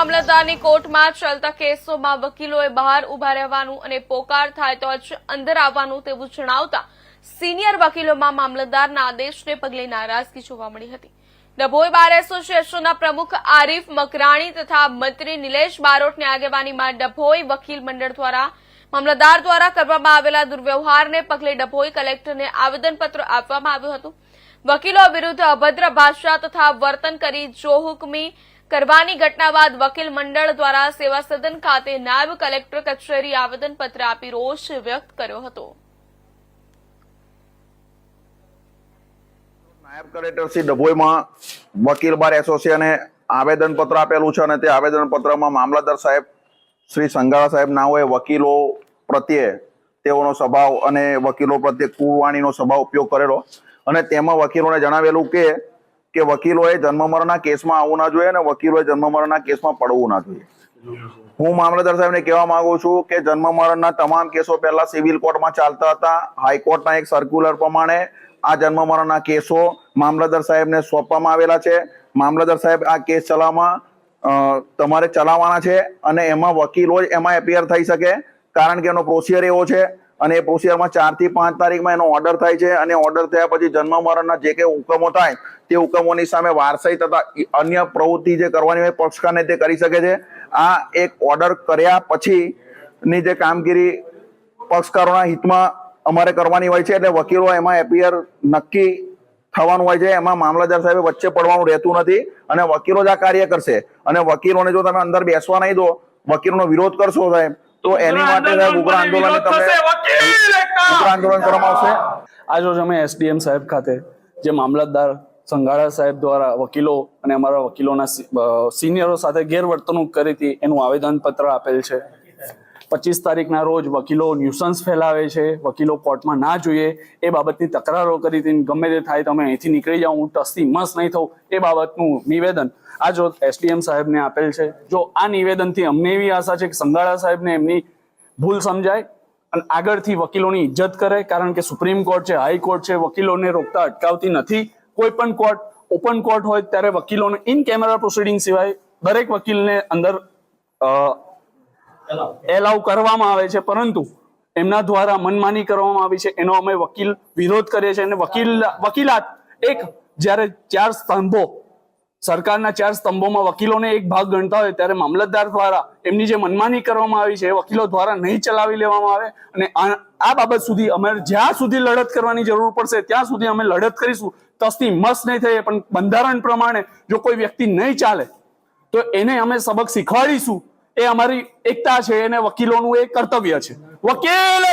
મામલતદારની કોર્ટમાં ચાલતા કેસોમાં વકીલોએ બહાર ઊભા રહેવાનું અને પોકાર થાય તો જ અંદર આવવાનું તેવું જણાવતા સિનિયર વકીલોમાં મામલતદારના આદેશને પગલે નારાજગી જોવા મળી હતી. ડભોઈ બાર એસોસિએશનના પ્રમુખ આરીફ મકરાણી તથા મંત્રી નિલેશ બારોટની આગેવાનીમાં ડભોઈ વકીલ મંડળ દ્વારા મામલતદાર દ્વારા કરવામાં આવેલા દુર્વ્યવહારને પગલે ડભોઈ કલેક્ટરને આવેદનપત્ર આપવામાં આવ્યું હતું. વકીલો વિરુદ્ધ અભદ્ર ભાષા તથા વર્તન કરી જોહુકમી કરવાની ઘટના બાદ વકીલ મંડળ દ્વારા સેવા સદન ખાતે નાયબ કલેક્ટર કચેરી આવેદનપત્ર આપી રોષ વ્યક્ત કર્યો હતો. નાયબ કલેક્ટર શ્રી ડભોઈમાં વકીલ બાર એસોસિએશને આવેદનપત્ર આપેલું છે અને તે આવેદનપત્રમાં મામલતદાર સાહેબ શ્રી સંઘાળા સાહેબ ના હોય વકીલો પ્રત્યે તેઓનો સ્વભાવ અને વકીલો પ્રત્યે કુવાણીનો સ્વભાવ ઉપયોગ કરેલો. અને તેમાં વકીલોને જણાવેલું કે કે વકીલોએ જન્મ મરણના કેસમાં આવવું ના જોઈએ અને વકીલોએ જન્મ મરણના કેસમાં પડવું ના જોઈએ. હું મામલતદાર સાહેબને કહેવા માંગુ છું કે જન્મ મરણના તમામ કેસો પહેલા સિવિલ કોર્ટમાં ચાલતા હતા. હાઈકોર્ટના એક સર્ક્યુલર પ્રમાણે આ જન્મ મરણના કેસો મામલતદાર સાહેબને સોંપવામાં આવેલા છે. મામલતદાર સાહેબ આ કેસ ચલાવવામાં તમારે ચલાવવાના છે અને એમાં વકીલો જ એમાં એપિયર થઈ શકે. કારણ કે એનો પ્રોસિયર એવો છે અને એ પ્રોસિજરમાં ચારથી પાંચ તારીખમાં એનો ઓર્ડર થાય છે અને ઓર્ડર થયા પછી જન્મ મરણના જે કંઈ હુકમો થાય તે હુકમોની સામે વારસાઈ તથા અન્ય પ્રવૃત્તિ જે કરવાની હોય પક્ષકારને તે કરી શકે છે. આ એક ઓર્ડર કર્યા પછી ની જે કામગીરી પક્ષકારોના હિતમાં અમારે કરવાની હોય છે એટલે વકીલો એમાં એપિયર નક્કી થવાનું હોય છે. એમાં મામલતદાર સાહેબ વચ્ચે પડવાનું રહેતું નથી અને વકીલો જ આ કાર્ય કરશે. અને વકીલોને જો તમે અંદર બેસવા નહીં દો, વકીલોનો વિરોધ કરશો સાહેબ તો એની માટે ઉગ્ર આંદોલન તમે ઉગ્ર આંદોલન કરવામાં આવશે. આજરોજ અમે એસડીએમ સાહેબ ખાતે જે મામલતદાર સંઘાળા સાહેબ દ્વારા વકીલો અને અમારા વકીલોના સિનિયરો સાથે ગેરવર્તણૂક કરી હતી એનું આવેદનપત્ર આપેલ છે. પચીસ તારીખના રોજ વકીલો ન્યુસન્સ ફેલાવે છે, વકીલો કોર્ટમાં ના જોઈએ, એ બાબતની તકરારો કરી હતી, ગમે તે થાય તમે અહીંથી નીકળી જાઓ હું ટસથી મસ નહીં થઉં, એ બાબતનું નિવેદન આ જો એસડીએમ સાહેબને આપેલ છે. જો આ નિવેદનથી અમને એવી આશા છે કે સંઘાળા સાહેબને એમની ભૂલ સમજાય અને આગળથી વકીલોની ઇજ્જત કરે, કારણ કે સુપ્રીમ કોર્ટ છે હાઈકોર્ટ છે, વકીલોને રોકતા અટકાવતી નથી. કોઈ પણ કોર્ટ, ઓપન કોર્ટ હોય ત્યારે વકીલોને ઇન કેમેરા પ્રોસિડિંગ સિવાય દરેક વકીલને અંદર એલાવ કરવામાં આવે છે, પરંતુ એમના દ્વારા મનમાની કરવામાં આવી છે. એનો અમે વકીલ વિરોધ કરીએ છીએ અને વકીલ, વકીલાત એક જ્યારે ચાર સ્તંભો, સરકારના ચાર સ્તંભોમાં વકીલોને એક ભાગ ગણતા હોય ત્યારે મામલતદાર દ્વારા એમની જે મનમાની કરવામાં આવી છે, એ વકીલો દ્વારા નહીં ચલાવી લેવામાં આવે અને આ બાબત સુધી અમે જ્યાં સુધી લડત કરવાની જરૂર પડશે, ત્યાં સુધી અમે લડત કરીશું. તસ્તી મસ્ત નહીં થઈ પણ બંધારણ પ્રમાણે જો કોઈ વ્યક્તિ નહીં ચાલે, તો એને અમે સબક શીખવાડીશું. અમારી એકતા છે અને વકીલોનું એ કર્તવ્ય છે. વકીલ